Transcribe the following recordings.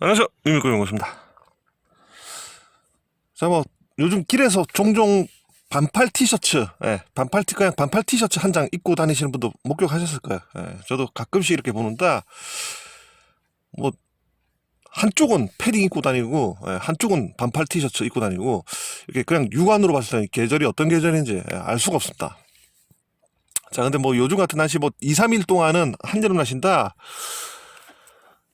안녕하세요. 유미고 연구소입니다. 자, 뭐, 요즘 길에서 종종 반팔 티셔츠, 예, 반팔 티, 그냥 반팔 티셔츠 한 장 입고 다니시는 분도 목격하셨을 거예요. 예, 저도 가끔씩 이렇게 보는데, 뭐, 한쪽은 패딩 입고 다니고, 예, 한쪽은 반팔 티셔츠 입고 다니고, 이렇게 그냥 육안으로 봤을 때 계절이 어떤 계절인지 예, 알 수가 없습니다. 자, 근데 뭐 요즘 같은 날씨 뭐 2, 3일 동안은 한여름 날씨인다.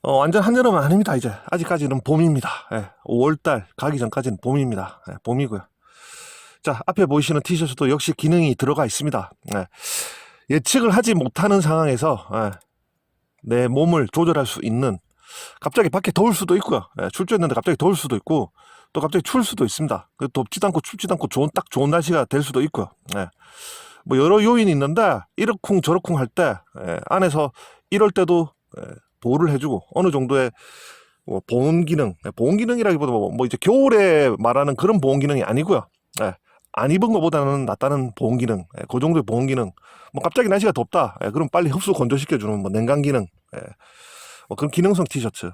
어, 완전 한여름은 아닙니다, 이제. 아직까지는 봄입니다. 예, 5월달 가기 전까지는 봄입니다. 예, 봄이고요. 자, 앞에 보이시는 티셔츠도 역시 기능이 들어가 있습니다. 예, 예측을 하지 못하는 상황에서 예, 내 몸을 조절할 수 있는 갑자기 밖에 더울 수도 있고요. 예, 출조했는데 갑자기 더울 수도 있고 또 갑자기 추울 수도 있습니다. 그 덥지도 않고 춥지도 않고 좋은 딱 좋은 날씨가 될 수도 있고요. 예. 뭐 여러 요인이 있는데 이러쿵 저러쿵 할 때 안에서 이럴 때도 예, 보호를 해주고 어느 정도의 뭐 보온 기능, 예, 보온 기능이라기보다 뭐, 뭐 이제 겨울에 말하는 그런 보온 기능이 아니고요. 예, 안 입은 것보다는 낫다는 보온 기능, 예, 그 정도의 보온 기능. 뭐 갑자기 날씨가 덥다, 예, 그럼 빨리 흡수 건조시켜주는 뭐 냉각 기능, 예, 뭐 그런 기능성 티셔츠.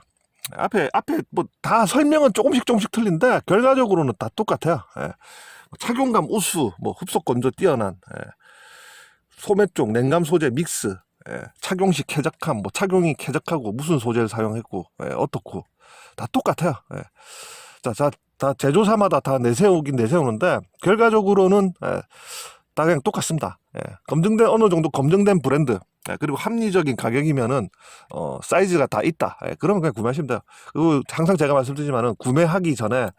앞에 앞에 뭐 다 설명은 조금씩 조금씩 틀린데 결과적으로는 다 똑같아요. 예. 착용감 우수, 뭐 흡속 건조 뛰어난, 예. 소매 쪽 냉감 소재 믹스, 예. 착용 시 쾌적함, 뭐 착용이 쾌적하고 무슨 소재를 사용했고 예. 어떻고 다 똑같아요. 예. 자, 자, 다 제조사마다 다 내세우긴 내세우는데 결과적으로는 예. 다 그냥 똑같습니다. 예. 검증된 어느 정도 검증된 브랜드 예. 그리고 합리적인 가격이면은 어, 사이즈가 다 있다. 예. 그러면 그냥 구매하시면 돼요. 그리고 항상 제가 말씀드리지만은 구매하기 전에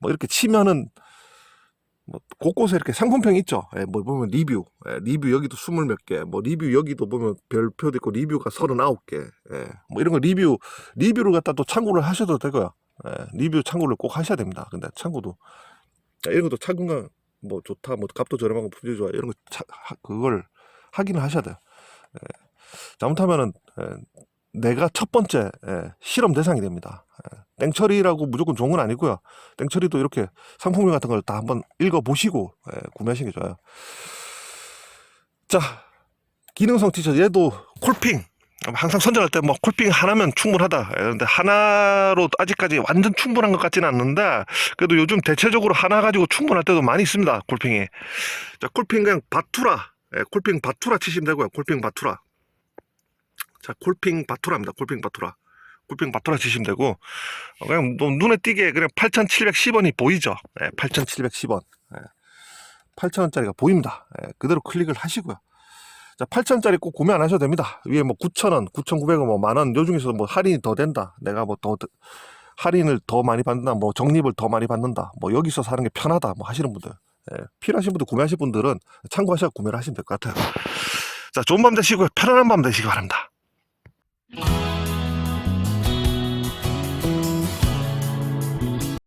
뭐 이렇게 치면은 뭐 곳곳에 이렇게 상품평이 있죠. 예, 뭐 보면 리뷰, 예, 리뷰 여기도 스물 몇 개, 뭐 리뷰 여기도 보면 별표도 있고 리뷰가 서른아홉 개, 예, 뭐 이런 거 리뷰 리뷰를 갖다 또 참고를 하셔도 되고요. 예, 리뷰 참고를 꼭 하셔야 됩니다. 근데 참고도 자, 이런 것도 착용감 뭐 좋다, 뭐 값도 저렴하고 품질 좋아 이런 거 차, 하- 그걸 확인을 하셔야 돼요. 예, 잘못하면은 예, 내가 첫 번째 예, 실험 대상이 됩니다. 예, 땡처리라고 무조건 좋은 건 아니고요. 땡처리도 이렇게 상품명 같은 걸 다 한번 읽어보시고 예, 구매하시는 게 좋아요. 자, 기능성 티셔츠 얘도 콜핑 항상 선전할 때 뭐 콜핑 하나면 충분하다. 예, 그런데 하나로 아직까지 완전 충분한 것 같지는 않는데 그래도 요즘 대체적으로 하나 가지고 충분할 때도 많이 있습니다. 콜핑이. 자, 콜핑 그냥 바투라. 예, 콜핑 바투라 치시면 되고요. 콜핑 바투라. 자, 콜핑 바투라입니다. 콜핑 바투라. 콜핑 바투라 치시면 되고 어, 그냥 뭐 눈에 띄게 그냥 8,710원이 보이죠. 예, 8,710원. 예, 8,000원짜리가 보입니다. 예, 그대로 클릭을 하시고요. 자, 8,000원짜리 꼭 구매 안 하셔도 됩니다. 위에 뭐 9,000원, 9,900원, 뭐 만원, 요 중에서 뭐 할인이 더 된다. 내가 뭐 더, 할인을 더 많이 받는다. 뭐 적립을 더 많이 받는다. 뭐 여기서 사는 게 편하다. 뭐 하시는 분들. 예, 필요하신 분들, 구매하실 분들은 참고하셔서 구매를 하시면 될 것 같아요. 자, 좋은 밤 되시고요. 편안한 밤 되시기 바랍니다.